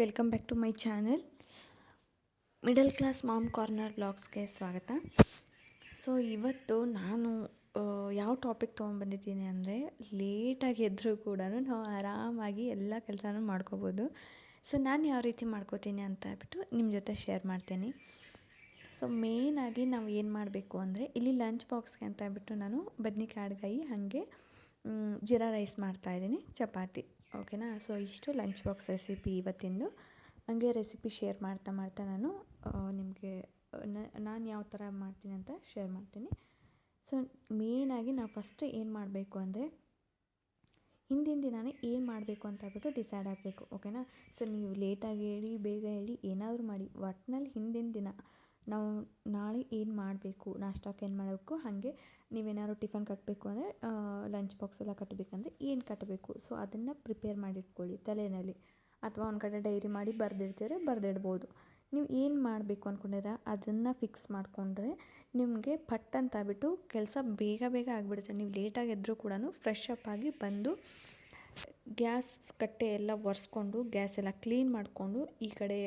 Welcome back to my channel. Middle class mom corner ಬ್ಲಾಗ್ಸ್ಗೆ ಸ್ವಾಗತ. So, ಇವತ್ತು ನಾನು ಯಾವ ಟಾಪಿಕ್ ತೊಗೊಂಡ್ಬಂದಿದ್ದೀನಿ ಅಂದರೆ, ಲೇಟಾಗಿ ಎದ್ದರೂ ಕೂಡ ನಾವು ಆರಾಮಾಗಿ ಎಲ್ಲ ಕೆಲಸನೂ ಮಾಡ್ಕೋಬೋದು. ಸೊ, ನಾನು ಯಾವ ರೀತಿ ಮಾಡ್ಕೋತೀನಿ ಅಂತ ಹೇಳ್ಬಿಟ್ಟು ನಿಮ್ಮ ಜೊತೆ ಶೇರ್ ಮಾಡ್ತೀನಿ. ಸೊ, ಮೇಯ್ನಾಗಿ ನಾವು ಏನು ಮಾಡಬೇಕು ಅಂದರೆ, ಇಲ್ಲಿ ಲಂಚ್ ಬಾಕ್ಸ್ಗೆ ಅಂತ ಹೇಳ್ಬಿಟ್ಟು ನಾನು ಬದ್ನಿಕಾಯಿ ಹಾಗೆ ಜೀರಾ ರೈಸ್ ಮಾಡ್ತಾಯಿದ್ದೀನಿ ಚಪಾತಿ. ಓಕೆನಾ? ಸೊ ಇಷ್ಟು ಲಂಚ್ ಬಾಕ್ಸ್ ರೆಸಿಪಿ ಇವತ್ತಿಂದು. ಹಂಗೆ ರೆಸಿಪಿ ಶೇರ್ ಮಾಡ್ತಾ ಮಾಡ್ತಾ ನಾನು ನಿಮಗೆ ನಾನು ಯಾವ ಥರ ಮಾಡ್ತೀನಿ ಅಂತ ಶೇರ್ ಮಾಡ್ತೀನಿ. ಸೊ ಮೇಯ್ನಾಗಿ ನಾವು ಫಸ್ಟ್ ಏನು ಮಾಡಬೇಕು ಅಂದರೆ, ಹಿಂದಿನ ದಿನವೇ ಏನು ಮಾಡಬೇಕು ಅಂತ ಹೇಳ್ಬಿಟ್ಟು ಡಿಸೈಡ್ ಆಗಬೇಕು, ಓಕೆನಾ? ಸೊ ನೀವು ಲೇಟಾಗಿ ಹೇಳಿ, ಬೇಗ ಹೇಳಿ ಏನಾದರೂ ಮಾಡಿ ಒಟ್ಟಿನಲ್ಲಿ ಹಿಂದಿನ ದಿನ ನಾವು ನಾಳೆ ಏನು ಮಾಡಬೇಕು, ನಾಷ್ಟಕ್ಕೆ ಏನು ಮಾಡಬೇಕು, ಹಾಗೆ ನೀವೇನಾದ್ರು ಟಿಫನ್ ಕಟ್ಟಬೇಕು ಅಂದರೆ ಲಂಚ್ ಬಾಕ್ಸ್ ಎಲ್ಲ ಕಟ್ಟಬೇಕಂದ್ರೆ ಏನು ಕಟ್ಟಬೇಕು ಸೊ ಅದನ್ನು ಪ್ರಿಪೇರ್ ಮಾಡಿಟ್ಕೊಳ್ಳಿ ತಲೆಯಲ್ಲಿ ಅಥವಾ ಒಂದು ಕಡೆ ಡೈರಿ ಮಾಡಿ ಬರೆದಿಡ್ತೀರ ಬರೆದಿಡ್ಬೋದು. ನೀವು ಏನು ಮಾಡಬೇಕು ಅಂದ್ಕೊಂಡಿರ ಅದನ್ನು ಫಿಕ್ಸ್ ಮಾಡಿಕೊಂಡ್ರೆ ನಿಮಗೆ ಪಟ್ ಅಂತ ಬಿಟ್ಟು ಕೆಲಸ ಬೇಗ ಬೇಗ ಆಗಿಬಿಡುತ್ತೆ. ನೀವು ಲೇಟಾಗಿ ಎದ್ರೂ ಕೂಡ ಫ್ರೆಶ್ ಅಪ್ ಆಗಿ ಬಂದು ಗ್ಯಾಸ್ ಕಟ್ಟೆ ಎಲ್ಲ ಒರೆಸ್ಕೊಂಡು, ಗ್ಯಾಸ್ ಎಲ್ಲ ಕ್ಲೀನ್ ಮಾಡಿಕೊಂಡು ಈ ಕಡೆ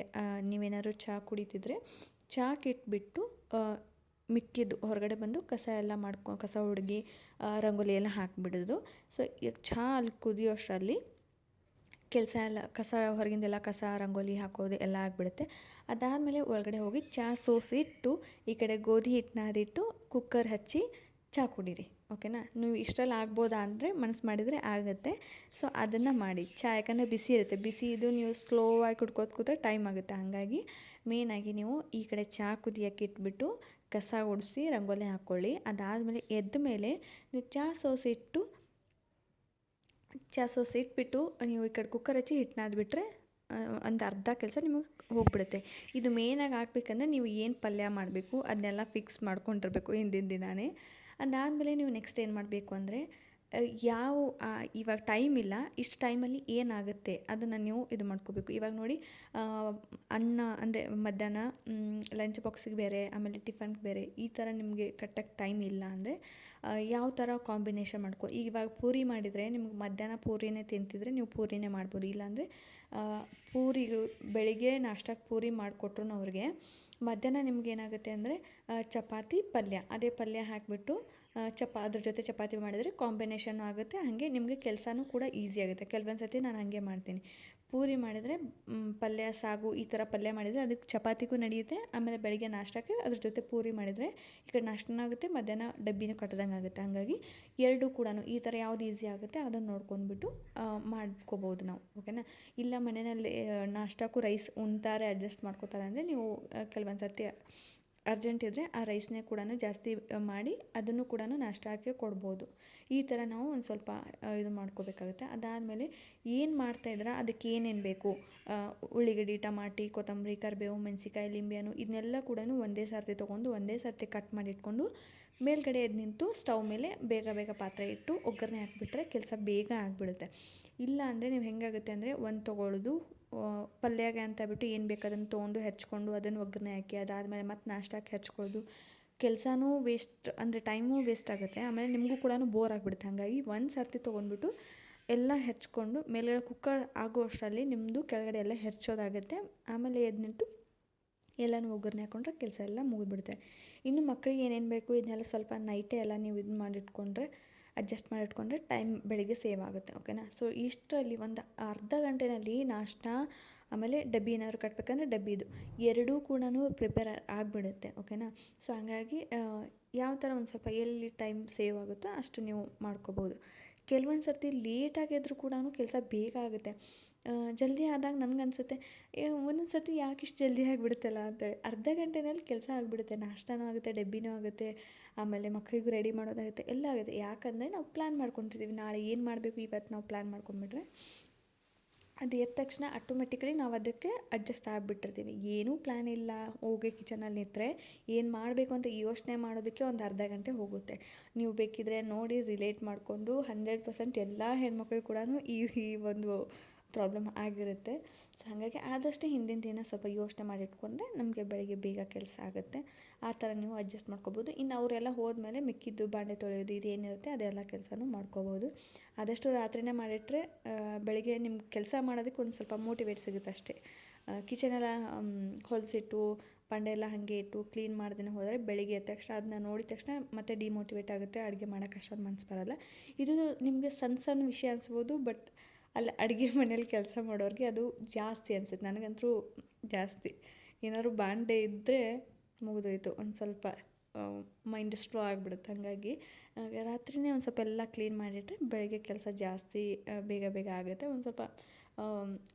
ನೀವೇನಾದ್ರು ಚಹಾ ಕುಡಿತಿದ್ರೆ ಚಹಾಕ್ಕೆ ಇಟ್ಬಿಟ್ಟು ಮಿಕ್ಕಿದ್ದು, ಹೊರಗಡೆ ಬಂದು ಕಸ ಎಲ್ಲ ಮಾಡ್ಕೊ, ಕಸ ಹುಡುಗಿ ರಂಗೋಲಿ ಎಲ್ಲ ಹಾಕಿಬಿಡೋದು. ಸೊ ಈಗ ಚಹಾ ಅಲ್ಲಿ ಕುದಿಯೋ ಅಷ್ಟರಲ್ಲಿ ಕೆಲಸ ಎಲ್ಲ, ಕಸ ಹೊರಗಿಂದೆಲ್ಲ ಕಸ, ರಂಗೋಲಿ ಹಾಕೋದು ಎಲ್ಲ ಆಗಿಬಿಡುತ್ತೆ. ಅದಾದಮೇಲೆ ಒಳಗಡೆ ಹೋಗಿ ಚಹಾ ಸೋಸಿಟ್ಟು, ಈ ಕಡೆ ಗೋಧಿ ಹಿಟ್ಟನ್ನ ಅದಿಟ್ಟು ಕುಕ್ಕರ್ ಹಚ್ಚಿ ಚಹಾ ಕುಡೀರಿ. ಓಕೆನಾ? ನೀವು ಇಷ್ಟರಲ್ಲಿ ಆಗ್ಬೋದಾ ಅಂದರೆ ಮನಸ್ಸು ಮಾಡಿದರೆ ಆಗುತ್ತೆ. ಸೊ ಅದನ್ನು ಮಾಡಿ. ಚಹಾ ಯಾಕಂದರೆ ಬಿಸಿ ಇರುತ್ತೆ. ಬಿಸಿ ಇದು ನೀವು ಸ್ಲೋ ಆಗಿ ಕುಡ್ಕೋತ ಕೂತ್ರೆ ಟೈಮ್ ಆಗುತ್ತೆ. ಹಾಗಾಗಿ ಮೇನಾಗಿ ನೀವು ಈ ಕಡೆ ಚಹಾ ಕುದಿಯೋಕ್ಕೆ ಇಟ್ಬಿಟ್ಟು ಕಸ ಗುಡಿಸಿ ರಂಗೋಲಿ ಹಾಕ್ಕೊಳ್ಳಿ ಅದಾದಮೇಲೆ ಎದ್ದ ಮೇಲೆ ನೀವು ಚಹಾ ಸೋಸಿಟ್ಟು ಚಹಾ ಸೋಸಿ ಇಟ್ಬಿಟ್ಟು ನೀವು ಈ ಕಡೆ ಕುಕ್ಕರ್ ಹಚ್ಚಿ ಹಿಟ್ಟನ್ನಾದ್ಬಿಟ್ರೆ ಒಂದು ಅರ್ಧ ಕೆಲಸ ನಿಮಗೆ ಹೋಗ್ಬಿಡುತ್ತೆ. ಇದು ಮೇನಾಗಿ ಹಾಕ್ಬೇಕಂದ್ರೆ ನೀವು ಏನು ಪಲ್ಯ ಮಾಡಬೇಕು, ಅದನ್ನೆಲ್ಲ ಫಿಕ್ಸ್ ಮಾಡ್ಕೊಂಡಿರ್ಬೇಕು ಹಿಂದಿನ ದಿನಾನೇ. ಅದಾದಮೇಲೆ ನೀವು ನೆಕ್ಸ್ಟ್ ಏನು ಮಾಡಬೇಕು ಅಂದರೆ ಯಾವ ಇವಾಗ ಟೈಮ್ ಇಲ್ಲ, ಇಷ್ಟು ಟೈಮಲ್ಲಿ ಏನಾಗುತ್ತೆ ಅದನ್ನು ನೀವು ಇದು ಮಾಡ್ಕೋಬೇಕು. ಇವಾಗ ನೋಡಿ ಅನ್ನ ಅಂದರೆ ಮಧ್ಯಾಹ್ನ ಲಂಚ್ ಬಾಕ್ಸಿಗೆ ಬೇರೆ, ಆಮೇಲೆ ಟಿಫನ್ಗೆ ಬೇರೆ, ಈ ಥರ ನಿಮಗೆ ಕಟ್ಟಕ್ಕೆ ಟೈಮ್ ಇಲ್ಲ ಅಂದರೆ ಯಾವ ಥರ ಕಾಂಬಿನೇಷನ್ ಮಾಡ್ಕೊ, ಈಗ ಇವಾಗ ಪೂರಿ ಮಾಡಿದರೆ ನಿಮ್ಗೆ ಮಧ್ಯಾಹ್ನ ಪೂರಿನೇ ತಿಂತಿದ್ರೆ ನೀವು ಪೂರಿನೇ ಮಾಡ್ಬೋದು. ಇಲ್ಲಾಂದರೆ ಪೂರಿ ಬೆಳಿಗ್ಗೆ ನಾಷ್ಟಕ್ಕೆ ಪೂರಿ ಮಾಡಿಕೊಟ್ರು ಅವ್ರಿಗೆ. ಮಧ್ಯಾಹ್ನ ನಿಮ್ಗೆ ಏನಾಗುತ್ತೆ ಅಂದರೆ ಚಪಾತಿ, ಪಲ್ಯ. ಅದೇ ಪಲ್ಯ ಹಾಕಿಬಿಟ್ಟು ಚಪಾ, ಅದ್ರ ಜೊತೆ ಚಪಾತಿ ಮಾಡಿದರೆ ಕಾಂಬಿನೇಷನ್ ಆಗುತ್ತೆ. ಹಾಗೆ ನಿಮಗೆ ಕೆಲಸನೂ ಕೂಡ ಈಸಿ ಆಗುತ್ತೆ. ಕೆಲವೊಂದು ಸರ್ತಿ ನಾನು ಹಾಗೆ ಮಾಡ್ತೀನಿ. ಪೂರಿ ಮಾಡಿದರೆ ಪಲ್ಯ, ಸಾಗು ಈ ಥರ ಪಲ್ಯ ಮಾಡಿದರೆ ಅದಕ್ಕೆ ಚಪಾತಿಗೂ ನಡೆಯುತ್ತೆ, ಆಮೇಲೆ ಬೆಳಗ್ಗೆ ನಾಷ್ಟಕ್ಕೆ ಅದ್ರ ಜೊತೆ ಪೂರಿ ಮಾಡಿದರೆ ಈ ಕಡೆ ಆಗುತ್ತೆ, ಮಧ್ಯಾಹ್ನ ಡಬ್ಬಿನೂ ಕಟ್ಟದಂಗೆ ಆಗುತ್ತೆ. ಹಾಗಾಗಿ ಎರಡೂ ಕೂಡ ಈ ಥರ ಯಾವ್ದು ಈಸಿ ಆಗುತ್ತೆ ಅದನ್ನು ನೋಡ್ಕೊಂಡ್ಬಿಟ್ಟು ಮಾಡ್ಕೋಬೋದು ನಾವು ಓಕೆನಾ ಇಲ್ಲ ಮನೆಯಲ್ಲಿ ನಾಷ್ಟಕ್ಕೂ ರೈಸ್ ಉಣ್ತಾರೆ ಅಡ್ಜಸ್ಟ್ ಮಾಡ್ಕೋತಾರೆ ಅಂದರೆ ನೀವು ಕೆಲವೊಂದು ಸರ್ತಿ ಅರ್ಜೆಂಟ್ ಇದ್ದರೆ ಆ ರೈಸ್ನೇ ಕೂಡ ಜಾಸ್ತಿ ಮಾಡಿ ಅದನ್ನು ಕೂಡ ನಾಷ್ಟಕ್ಕೆ ಕೊಡ್ಬೋದು. ಈ ಥರ ನಾವು ಒಂದು ಸ್ವಲ್ಪ ಇದು ಮಾಡ್ಕೋಬೇಕಾಗುತ್ತೆ. ಅದಾದಮೇಲೆ ಏನು ಮಾಡ್ತಾಯಿದ್ರೆ ಅದಕ್ಕೆ ಏನೇನು ಬೇಕು? ಉಳ್ಳಿಗಡ್ಡಿ, ಟಮಾಟಿ, ಕೊತ್ತಂಬರಿ, ಕರಿಬೇವು ಮೆಣಸಿಕಾಯಿ ಲಿಂಬೆಹಣ್ಣು ಇದನ್ನೆಲ್ಲ ಕೂಡ ಒಂದೇ ಸರ್ತಿ ತೊಗೊಂಡು, ಒಂದೇ ಸರ್ತಿ ಕಟ್ ಮಾಡಿ ಇಟ್ಕೊಂಡು ಮೇಲ್ಗಡೆ ಎದ್ದು ನಿಂತು ಸ್ಟವ್ ಮೇಲೆ ಬೇಗ ಬೇಗ ಪಾತ್ರೆ ಇಟ್ಟು ಒಗ್ಗರಣೆ ಹಾಕಿಬಿಟ್ರೆ ಕೆಲಸ ಬೇಗ ಆಗಿಬಿಡುತ್ತೆ. ಇಲ್ಲ ಅಂದರೆ ನೀವು ಹೆಂಗಾಗುತ್ತೆ ಅಂದರೆ ಒಂದು ತೊಗೊಳ್ಳೋದು ಪಲ್ಯಗೆ ಅಂತ ಬಿಟ್ಟು ಏನು ಬೇಕು ಅದನ್ನು ತೊಗೊಂಡು ಹೆಚ್ಕೊಂಡು ಅದನ್ನು ಒಗ್ಗರಣೆ ಹಾಕಿ ಅದಾದಮೇಲೆ ಮತ್ತೆ ನಾಷ್ಟಕ್ಕೆ ಹೆಚ್ಕೊಳ್ಳೋದು ಕೆಲಸನೂ ವೇಸ್ಟ್ ಅಂದರೆ ಟೈಮೂ ವೇಸ್ಟ್ ಆಗುತ್ತೆ. ಆಮೇಲೆ ನಿಮಗೂ ಕೂಡ ಬೋರ್ ಆಗಿಬಿಡುತ್ತೆ. ಹಾಗಾಗಿ ಒಂದು ಸರ್ತಿ ತೊಗೊಂಡ್ಬಿಟ್ಟು ಎಲ್ಲ ಹೆಚ್ಕೊಂಡು ಮೇಲ್ಗಡೆ ಕುಕ್ಕರ್ ಆಗೋ ಅಷ್ಟರಲ್ಲಿ ನಿಮ್ಮದು ಕೆಳಗಡೆ ಎಲ್ಲ ಹೆಚ್ಚೋದಾಗುತ್ತೆ ಆಮೇಲೆ ಎದ್ದು ನಿಂತು ಎಲ್ಲನೂ ಒಗ್ಗರಣೆ ಹಾಕೊಂಡ್ರೆ ಕೆಲಸ ಎಲ್ಲ ಮುಗಿದ್ಬಿಡುತ್ತೆ. ಇನ್ನು ಮಕ್ಕಳಿಗೆ ಏನೇನು ಬೇಕು, ಇದನ್ನೆಲ್ಲ ಸ್ವಲ್ಪ ನೈಟೇ ಎಲ್ಲ ನೀವು ಇದು ಮಾಡಿಟ್ಕೊಂಡ್ರೆ ಅಡ್ಜಸ್ಟ್ ಮಾಡಿಟ್ಕೊಂಡ್ರೆ ಟೈಮ್ ಬೆಳಿಗ್ಗೆ ಸೇವ್ ಆಗುತ್ತೆ, ಓಕೆನಾ? ಸೊ ಇಷ್ಟರಲ್ಲಿ ಒಂದು ಅರ್ಧ ಗಂಟೆನಲ್ಲಿ ನಾಷ್ಟ, ಆಮೇಲೆ ಡಬ್ಬಿ ಏನಾದ್ರು ಕಟ್ಟಬೇಕಂದ್ರೆ ಡಬ್ಬಿದು ಎರಡೂ ಕೂಡ ಪ್ರಿಪೇರ್ ಆಗಿಬಿಡುತ್ತೆ, ಓಕೆನಾ? ಸೊ ಹಾಗಾಗಿ ಯಾವ ಥರ ಒಂದು ಸ್ವಲ್ಪ ಎಲ್ಲಿ ಟೈಮ್ ಸೇವ್ ಆಗುತ್ತೋ ಅಷ್ಟು ನೀವು ಮಾಡ್ಕೋಬೋದು. ಕೆಲವೊಂದು ಸರ್ತಿ ಲೇಟಾಗಿ ಎದ್ರೂ ಕೂಡ ಕೆಲಸ ಬೇಗ ಆಗುತ್ತೆ. ಜಲ್ದಿ ಆದಾಗ ನನಗೆ ಅನಿಸುತ್ತೆ ಒಂದೊಂದು ಸತಿ ಯಾಕೆ ಇಷ್ಟು ಜಲ್ದಿ ಆಗಿಬಿಡುತ್ತಲ್ಲ? ಅಂತೇಳಿ. ಅರ್ಧ ಗಂಟೆನಲ್ಲಿ ಕೆಲಸ ಆಗಿಬಿಡುತ್ತೆ. ನಾಷ್ಟನೂ ಆಗುತ್ತೆ, ಡಬ್ಬಿನೂ ಆಗುತ್ತೆ, ಆಮೇಲೆ ಮಕ್ಕಳಿಗೂ ರೆಡಿ ಮಾಡೋದಾಗುತ್ತೆ, ಎಲ್ಲ ಆಗುತ್ತೆ. ಯಾಕಂದರೆ ನಾವು ಪ್ಲ್ಯಾನ್ ಮಾಡ್ಕೊತಿದ್ದೀವಿ ನಾಳೆ ಏನು ಮಾಡಬೇಕು? ಇವತ್ತು ನಾವು ಪ್ಲ್ಯಾನ್ ಮಾಡ್ಕೊಂಡ್ಬಿಟ್ರೆ ಅದು ಎದ್ದ ತಕ್ಷಣ ಆಟೋಮೆಟಿಕಲಿ ನಾವು ಅದಕ್ಕೆ ಅಡ್ಜಸ್ಟ್ ಆಗಿಬಿಟ್ಟಿರ್ತೀವಿ. ಏನೂ ಪ್ಲ್ಯಾನ್ ಇಲ್ಲ. ಹೋಗಿ ಕಿಚನಲ್ಲಿ ನಿಂತರೆ ಏನು ಮಾಡಬೇಕು ಅಂತ ಯೋಚನೆ ಮಾಡೋದಕ್ಕೆ ಒಂದು ಅರ್ಧ ಗಂಟೆ ಹೋಗುತ್ತೆ. ನೀವು ಬೇಕಿದ್ರೆ ನೋಡಿ ರಿಲೇಟ್ ಮಾಡಿಕೊಂಡು ಹಂಡ್ರೆಡ್ ಪರ್ಸೆಂಟ್ ಎಲ್ಲ ಹೆಣ್ಮಕ್ಳು ಕೂಡ ಈ ಈ ಒಂದು ಪ್ರಾಬ್ಲಮ್ ಆಗಿರುತ್ತೆ. ಸೊ ಹಾಗಾಗಿ ಆದಷ್ಟು ಹಿಂದಿನ ದಿನ ಸ್ವಲ್ಪ ಯೋಚನೆ ಮಾಡಿಟ್ಕೊಂಡ್ರೆ ನಮಗೆ ಬೆಳಿಗ್ಗೆ ಬೇಗ ಕೆಲಸ ಆಗುತ್ತೆ. ಆ ಥರ ನೀವು ಅಡ್ಜಸ್ಟ್ ಮಾಡ್ಕೋಬೋದು. ಇನ್ನು ಅವರೆಲ್ಲ ಹೋದ್ಮೇಲೆ ಮಿಕ್ಕಿದ್ದು, ಬಾಂಡೆ ತೊಳೆಯೋದು ಇದು ಏನಿರುತ್ತೆ ಅದೆಲ್ಲ ಕೆಲಸನೂ ಮಾಡ್ಕೋಬೋದು. ಆದಷ್ಟು ರಾತ್ರಿನೇ ಮಾಡಿಟ್ರೆ ಬೆಳಗ್ಗೆ ನಿಮ್ಗೆ ಕೆಲಸ ಮಾಡೋದಕ್ಕೆ ಒಂದು ಸ್ವಲ್ಪ ಮೋಟಿವೇಟ್ ಸಿಗುತ್ತೆ ಅಷ್ಟೇ. ಕಿಚನೆಲ್ಲ ಹೊಲಿಸಿಟ್ಟು, ಬಂಡೆ ಎಲ್ಲ ಹಾಗೆ ಇಟ್ಟು ಕ್ಲೀನ್ ಮಾಡ್ದೇ ಹೋದರೆ ಬೆಳಿಗ್ಗೆ ಎದ್ದ ತಕ್ಷಣ ಅದನ್ನ ನೋಡಿದ ತಕ್ಷಣ ಮತ್ತೆ ಡಿಮೋಟಿವೇಟ್ ಆಗುತ್ತೆ. ಅಡುಗೆ ಮಾಡೋಕೆ ಅಷ್ಟೊಂದು ಮನಸ್ಸು ಬರೋಲ್ಲ. ಇದು ನಿಮಗೆ ಸಣ್ಣ ಸಣ್ಣ ವಿಷಯ ಅನಿಸ್ಬೋದು ಬಟ್ ಅಲ್ಲಿ ಅಡುಗೆ ಮನೇಲಿ ಕೆಲಸ ಮಾಡೋರಿಗೆ ಅದು ಜಾಸ್ತಿ ಅನ್ಸುತ್ತೆ. ನನಗಂತೂ ಜಾಸ್ತಿ. ಏನಾದರೂ ಬಾಂಡೆ ಇದ್ದರೆ ಮುಗಿದೋಯ್ತು. ಒಂದು ಸ್ವಲ್ಪ ಮೈಂಡ್ ಸ್ಲೋ ಆಗಿಬಿಡುತ್ತೆ ಹಾಗಾಗಿ. ರಾತ್ರಿನೇ ಒಂದು ಸ್ವಲ್ಪ ಎಲ್ಲ ಕ್ಲೀನ್ ಮಾಡಿಟ್ಟರೆ ಬೆಳಗ್ಗೆ ಕೆಲಸ ಜಾಸ್ತಿ ಬೇಗ ಬೇಗ ಆಗುತ್ತೆ. ಒಂದು ಸ್ವಲ್ಪ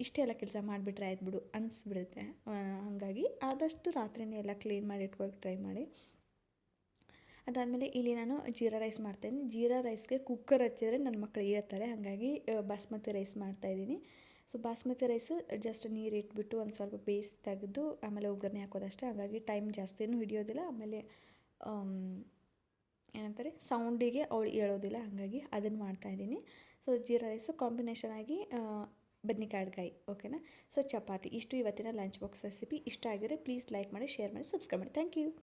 ಇಷ್ಟೇ ಎಲ್ಲ ಕೆಲಸ ಮಾಡಿಬಿಟ್ರೆ ಆಯ್ತು ಬಿಡು, ಅನಿಸ್ಬಿಡುತ್ತೆ. ಹಾಗಾಗಿ ಆದಷ್ಟು ರಾತ್ರಿನೇ ಎಲ್ಲ ಕ್ಲೀನ್ ಮಾಡಿ ಇಟ್ಕೊಳಕ್ಕೆ ಟ್ರೈ ಮಾಡಿ. ಅದಾದಮೇಲೆ ಇಲ್ಲಿ ನಾನು ಜೀರಾ ರೈಸ್ ಮಾಡ್ತಾಯಿದ್ದೀನಿ ಜೀರಾ ರೈಸ್ಗೆ ಕುಕ್ಕರ್ ಹಚ್ಚಿದ್ರೆ ನನ್ನ ಮಕ್ಕಳು ಹೇಳ್ತಾರೆ, ಹಾಗಾಗಿ ಬಾಸ್ಮತಿ ರೈಸ್ ಮಾಡ್ತಾಯಿದ್ದೀನಿ ಸೊ ಬಾಸ್ಮತಿ ರೈಸು ಜಸ್ಟ್ ನೀರು ಇಟ್ಬಿಟ್ಟು ಒಂದು ಸ್ವಲ್ಪ ಬೇಯಿಸಿ ತೆಗೆದು, ಆಮೇಲೆ ಒಗ್ಗರಣೆ ಹಾಕೋದಷ್ಟೇ. ಹಾಗಾಗಿ ಟೈಮ್ ಜಾಸ್ತಿನೂ ಹಿಡಿಯೋದಿಲ್ಲ. ಆಮೇಲೆ ಏನಂತಾರೆ ಸೌಂಡಿಗೆ ಅವಳು ಹೇಳೋದಿಲ್ಲ. ಹಾಗಾಗಿ ಅದನ್ನು ಮಾಡ್ತಾಯಿದ್ದೀನಿ ಸೊ ಜೀರಾ ರೈಸು ಕಾಂಬಿನೇಷನ್ ಆಗಿ ಬದನೆಕಾಯಿ ಓಕೆನಾ ಸೊ ಚಪಾತಿ. ಇಷ್ಟು ಇವತ್ತಿನ ಲಂಚ್ ಬಾಕ್ಸ್ ರೆಸಿಪಿ ಇಷ್ಟ ಆಗಿದ್ರೆ ಪ್ಲೀಸ್ ಲೈಕ್ ಮಾಡಿ ಶೇರ್ ಮಾಡಿ ಸಬ್ಸ್ಕ್ರೈಬ್ ಮಾಡಿ. Thank you